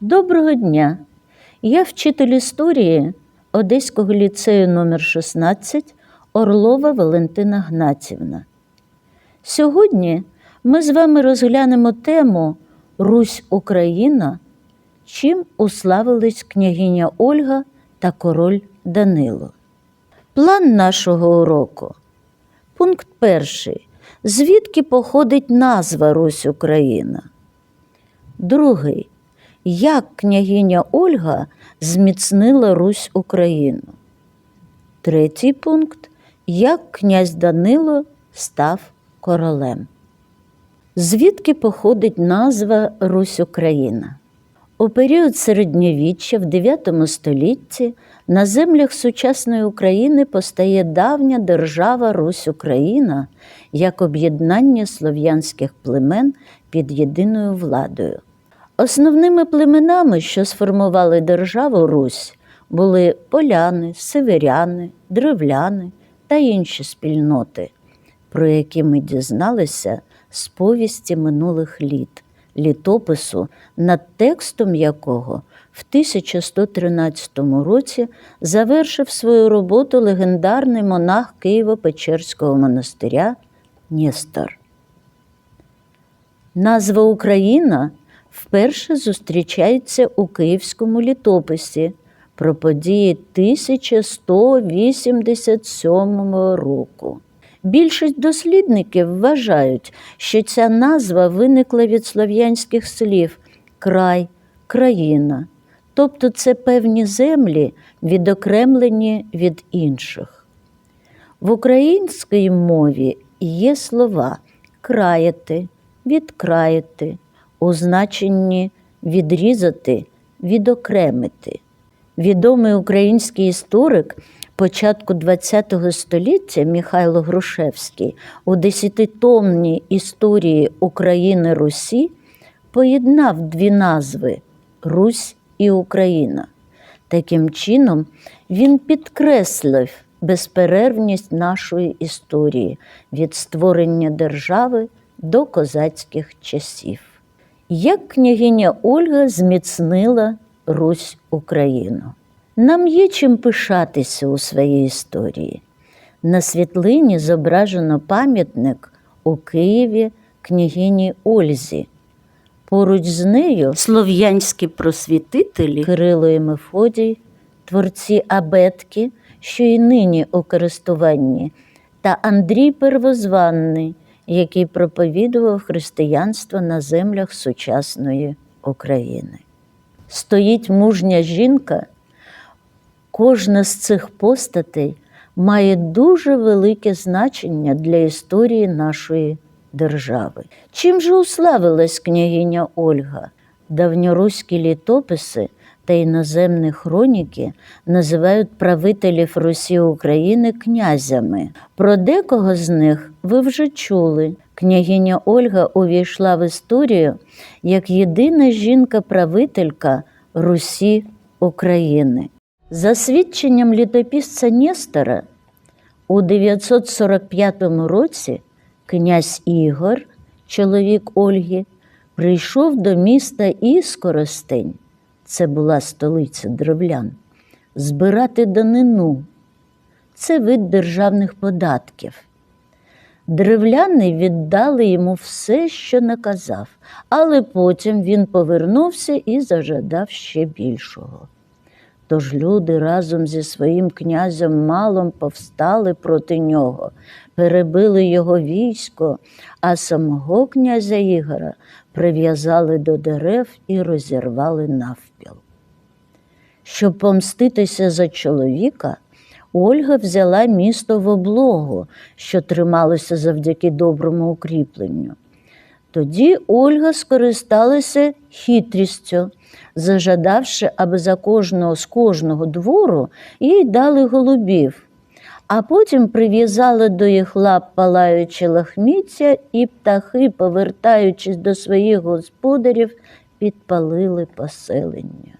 Доброго дня! Я вчитель історії Одеського ліцею номер 16 Орлова Валентина Гнатівна. Сьогодні ми з вами розглянемо тему Русь Україна, чим уславились княгиня Ольга та король Данило. План нашого уроку. Пункт перший. Звідки походить назва Русь Україна? Другий. Як княгиня Ольга зміцнила Русь Україну? Третій пункт. Як князь Данило став королем? Звідки походить назва Русь Україна? У період середньовіччя в 9 столітті на землях сучасної України постає давня держава Русь Україна як об'єднання слов'янських племен під єдиною владою. Основними племенами, що сформували державу Русь, були поляни, северяни, древляни та інші спільноти, про які ми дізналися з повісті минулих літ, літопису, над текстом якого в 1113 році завершив свою роботу легендарний монах Києво-Печерського монастиря Нестор. Назва Україна вперше зустрічається у київському літописі про події 1187 року. Більшість дослідників вважають, що ця назва виникла від слов'янських слів край, країна, тобто це певні землі, відокремлені від інших. В українській мові є слова краяти, відкраяти, у значенні відрізати, відокремити. Відомий український історик початку ХХ століття Михайло Грушевський у десятитомній історії України Русі поєднав дві назви Русь і Україна. Таким чином, він підкреслив безперервність нашої історії від створення держави до козацьких часів. Як княгиня Ольга зміцнила Русь Україну? Нам є чим пишатися у своїй історії. На світлині зображено пам'ятник у Києві княгині Ользі. Поруч з нею слов'янські просвітителі Кирило і Мефодій, творці абетки, що і нині у користуванні, та Андрій Первозванний, який проповідував християнство на землях сучасної України. Стоїть мужня жінка, кожна з цих постатей має дуже велике значення для історії нашої держави. Чим же уславилась княгиня Ольга? Давньоруські літописи та іноземні хроніки називають правителів Русі України князями. Про декого з них ви вже чули. Княгиня Ольга увійшла в історію як єдина жінка-правителька Русі України. За свідченням літописця Нестора, у 945 році князь Ігор, чоловік Ольги, прийшов до міста Іскоростень, це була столиця древлян, збирати данину. Це вид державних податків. Древляни віддали йому все, що наказав, але потім він повернувся і зажадав ще більшого. Тож люди разом зі своїм князем малом повстали проти нього, перебили його військо, а самого князя Ігора прив'язали до дерев і розірвали навпіл. Щоб помститися за чоловіка, Ольга взяла місто в облогу, що трималося завдяки доброму укріпленню. Тоді Ольга скористалася хитрістю, зажадавши, аби за кожного з кожного двору їй дали голубів, а потім прив'язали до їх лап палаючі лахміття, і птахи, повертаючись до своїх господарів, підпалили поселення,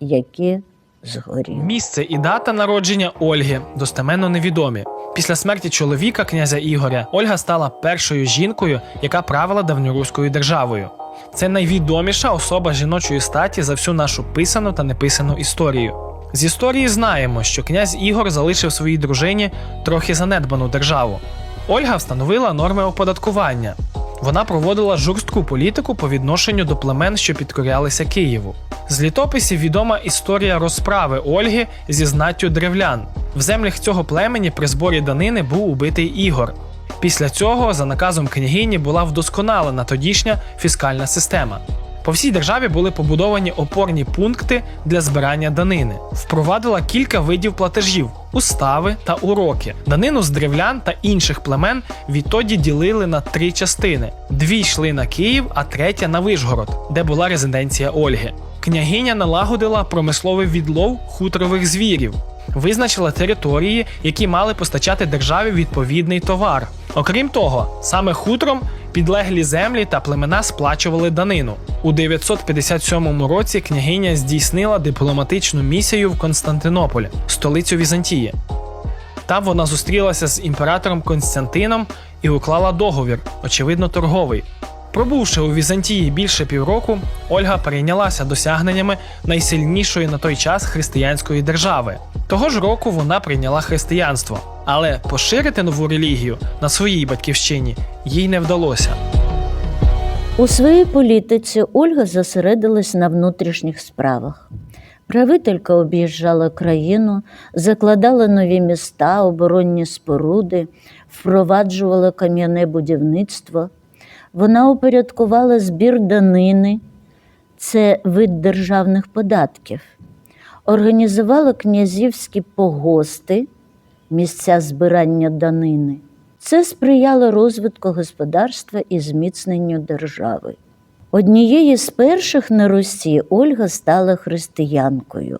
яке згоріло. Місце і дата народження Ольги достеменно невідомі. Після смерті чоловіка князя Ігоря Ольга стала першою жінкою, яка правила давньоруською державою. Це найвідоміша особа жіночої статі за всю нашу писану та неписану історію. З історії знаємо, що князь Ігор залишив своїй дружині трохи занедбану державу. Ольга встановила норми оподаткування. Вона проводила жорстку політику по відношенню до племен, що підкорялися Києву. З літописів відома історія розправи Ольги зі знаттю древлян. В землях цього племені при зборі данини був убитий Ігор. Після цього, за наказом княгині, була вдосконалена тодішня фіскальна система. По всій державі були побудовані опорні пункти для збирання данини. Впровадила кілька видів платежів, устави та уроки. Данину з древлян та інших племен відтоді ділили на три частини: дві йшли на Київ, а третя на Вишгород, де була резиденція Ольги. Княгиня налагодила промисловий відлов хуторових звірів, визначила території, які мали постачати державі відповідний товар. Окрім того, саме хутором підлеглі землі та племена сплачували данину. У 957 році княгиня здійснила дипломатичну місію в Константинополь, столицю Візантії. Там вона зустрілася з імператором Константином і уклала договір, очевидно, торговий. Пробувши у Візантії більше півроку, Ольга перейнялася досягненнями найсильнішої на той час християнської держави. Того ж року вона прийняла християнство, але поширити нову релігію на своїй батьківщині їй не вдалося. У своїй політиці Ольга зосередилась на внутрішніх справах. Правителька об'їжджала країну, закладала нові міста, оборонні споруди, впроваджувала кам'яне будівництво. Вона упорядкувала збір данини, це вид державних податків, організувала князівські погости, місця збирання данини. Це сприяло розвитку господарства і зміцненню держави. Однією з перших на Русі Ольга стала християнкою.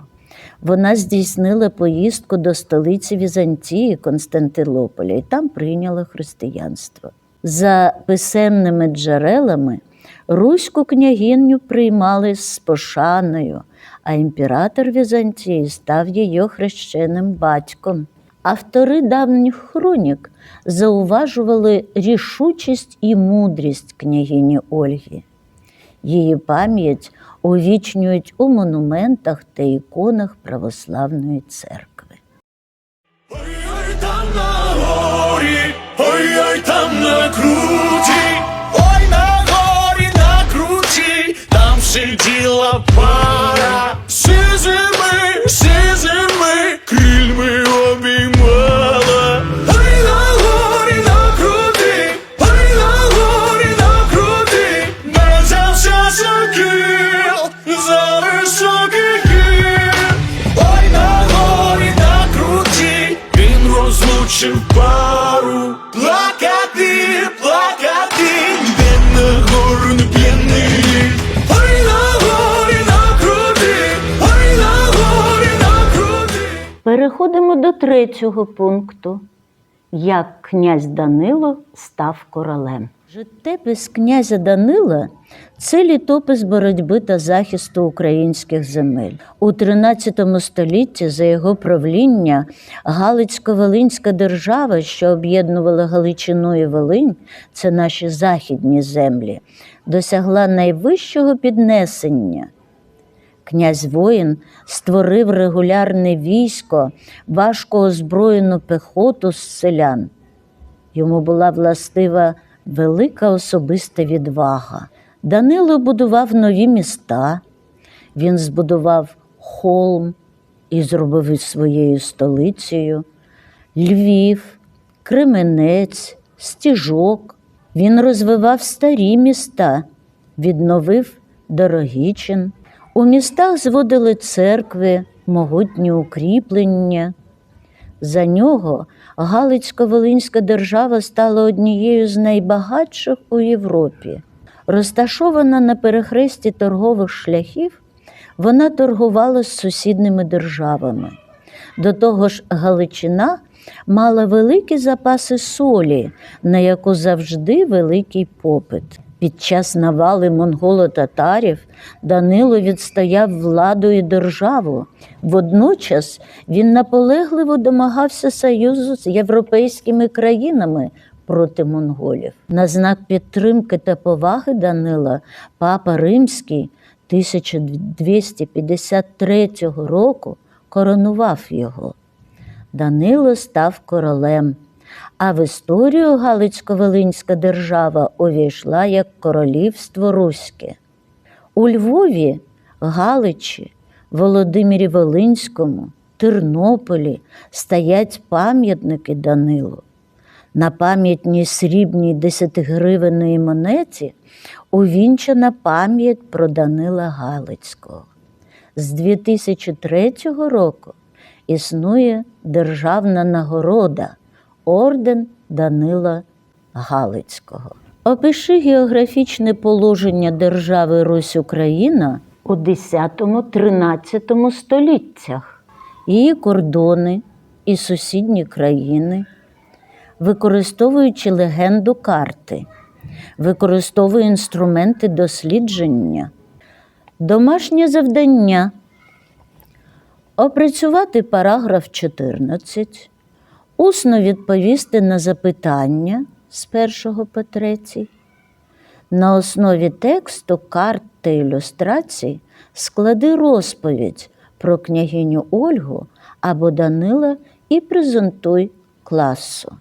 Вона здійснила поїздку до столиці Візантії Константинополя і там прийняла християнство. За писемними джерелами руську княгиню приймали з пошаною, а імператор Візантії став її хрещеним батьком. Автори давніх хронік зауважували рішучість і мудрість княгині Ольги. Її пам'ять увічнюють у монументах та іконах православної церкви. Ой-ой там на горі, ой-ой там на круті, ой на горі на круті, там сиділа пара, Переходимо до третього пункту. Як князь Данило став королем. Життєпис князя Данила це літопис боротьби та захисту українських земель. У 13 столітті за його правління Галицько-Волинська держава, що об'єднувала Галичину і Волинь, це наші західні землі, досягла найвищого піднесення. Князь воїн створив регулярне військо, важко озброєну пехоту з селян. Йому була властива велика особиста відвага. Данило будував нові міста, він збудував холм і зробив своєю столицею, Львів, Кременець, Стіжок. Він розвивав старі міста, відновив Дорогічин. У містах зводили церкви, могутні укріплення. За нього Галицько-Волинська держава стала однією з найбагатших у Європі. Розташована на перехресті торгових шляхів, вона торгувала з сусідними державами. До того ж, Галичина мала великі запаси солі, на яку завжди великий попит. Під час навали монголо-татарів Данило відстояв владу і державу. Водночас він наполегливо домагався союзу з європейськими країнами проти монголів. На знак підтримки та поваги Данила папа Римський 1253 року коронував його. Данило став королем, а в історію Галицько-Волинська держава увійшла як королівство Руське. У Львові, Галичі, Володимирі Волинському, Тернополі стоять пам'ятники Данилу. На пам'ятній срібній десятигривенної монеті увінчана пам'ять про Данила Галицького. З 2003 року існує державна нагорода Орден Данила Галицького. Опиши географічне положення держави Русь Україна у 10-13 століттях, її кордони і сусідні країни, використовуючи легенду карти, використовує інструменти дослідження, домашнє завдання. Опрацювати параграф 14, усно відповісти на запитання з 1 по 3, на основі тексту, карт та ілюстрацій склади розповідь про княгиню Ольгу або Данила і презентуй класу.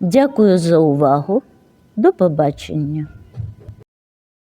Дякую за увагу. До побачення.